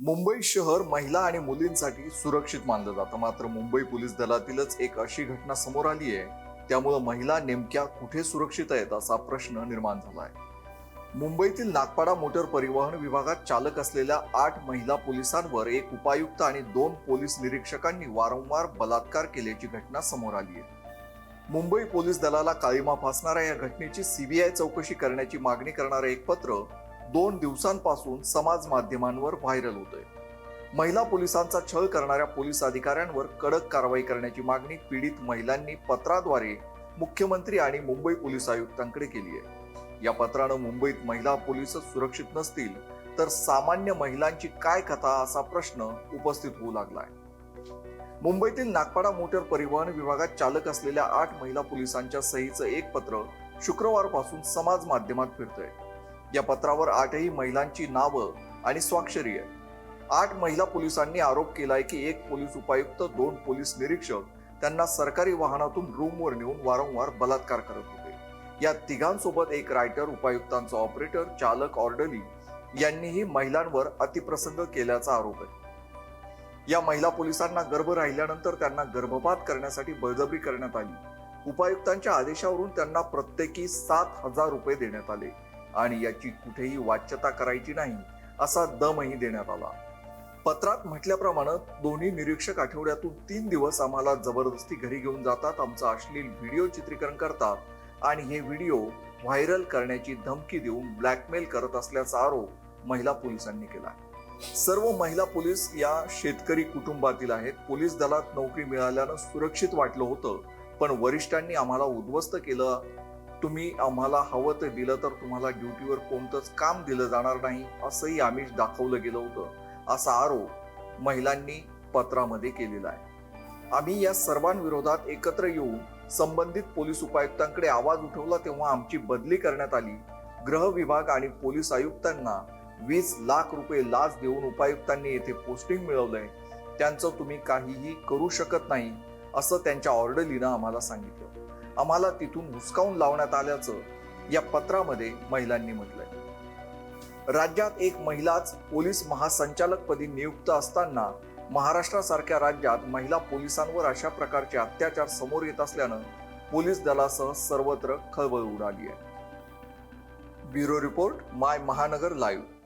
मुंबई शहर महिला आणि मुलींसाठी सुरक्षित मानलं जातं. मात्र मुंबई पोलीस दलातीलच एक अशी घटना समोर आली आहे. त्यामुळं महिला नेमक्या कुठे सुरक्षित आहेत असा प्रश्न निर्माण झाला आहे मुंबईतील नागपाडा मोटर परिवहन विभागात चालक असलेल्या आठ महिला पोलिसांवर एक उपायुक्त आणि दोन पोलीस निरीक्षकांनी वारंवार बलात्कार केल्याची घटना समोर आली आहे. मुंबई पोलीस दलाला काळीमा फासणाऱ्या या घटनेची सीबीआय चौकशी करण्याची मागणी करणारं एक पत्र दोन दिवसांपासून समाज माध्यमांवर व्हायरल होतंय. महिला पोलिसांचा छळ करणाऱ्या पोलीस अधिकाऱ्यांवर कडक कारवाई करण्याची मागणी पीडित महिलांनी पत्राद्वारे मुख्यमंत्री आणि मुंबई पोलीस आयुक्तांकडे केली आहे. या पत्रानं मुंबईत महिला पोलीस सुरक्षित नसतील तर सामान्य महिलांची काय कथा असा प्रश्न उपस्थित होऊ लागलाय. मुंबईतील नागपाडा मोटर परिवहन विभागात चालक असलेल्या आठ महिला पोलिसांच्या सहीचं एक पत्र शुक्रवारपासून समाज माध्यमात फिरतंय. या पत्रावर आठही महिलांची नावं आणि स्वाक्षरी आहे. आठ महिला पोलिसांनी आरोप केलाय की एक पोलीस उपायुक्त दोन पोलीस निरीक्षक त्यांना सरकारी वाहनातून रूमवर नेऊन वारंवार बलात्कार करत होते. या तिघांसोबत एक रायटर उपायुक्तांचा ऑपरेटर चालक ऑर्डली यांनीही महिलांवर अतिप्रसंग केल्याचा आरोप आहे. या महिला पोलिसांना गर्भ राहिल्यानंतर त्यांना गर्भपात करण्यासाठी बळजबरी करण्यात आली. उपायुक्तांच्या आदेशावरून त्यांना प्रत्येकी सात हजार रुपये देण्यात आले आणि याची कुठेही वाच्यता करायची नाही असा दमही देण्यात आला. पत्रात म्हटल्याप्रमाणे दोन्ही निरीक्षक आठवड्यातून तीन दिवस आम्हाला जबरदस्ती घरी घेऊन जातात आमचं अश्लील व्हिडिओ चित्रीकरण करतात आणि हे व्हिडिओ व्हायरल करण्याची धमकी देऊन ब्लॅकमेल करत असल्याचा आरोप महिला पोलिसांनी केला सर्व महिला पोलीस या शेतकरी कुटुंबातील आहेत. पोलीस दलात नोकरी मिळाल्यानं सुरक्षित वाटलं होतं पण वरिष्ठांनी आम्हाला उद्ध्वस्त केलं. तुम्ही आम्हाला हवं ते दिलं तर तुम्हाला ड्युटीवर कोणतंच काम दिलं जाणार नाही असंही आमिष दाखवलं गेलं होतं असा आरोप महिलांनी पत्रामध्ये केलेला आहे. आम्ही या सर्वांविरोधात एकत्र येऊन संबंधित पोलीस उपायुक्तांकडे आवाज उठवला तेव्हा आमची बदली करण्यात आली. गृह विभाग आणि पोलीस आयुक्तांना वीस लाख रुपये लाच देऊन उपायुक्तांनी येथे पोस्टिंग मिळवलंय. त्यांचं तुम्ही काहीही करू शकत नाही असं त्यांच्या ऑर्डरलीनं आम्हाला सांगितलं. आम्हाला तिथून हुसकावून लावण्यात आल्याचं या पत्रामध्ये महिलांनी म्हटलंय. राज्यात एक महिलाच पोलीस महासंचालकपदी नियुक्त असताना महाराष्ट्रासारख्या राज्यात महिला पोलिसांवर अशा प्रकारचे अत्याचार समोर येत असल्यानं पोलीस दलासह सर्वत्र खळबळ उडाली आहे. ब्युरो रिपोर्ट माय महानगर लाईव्ह.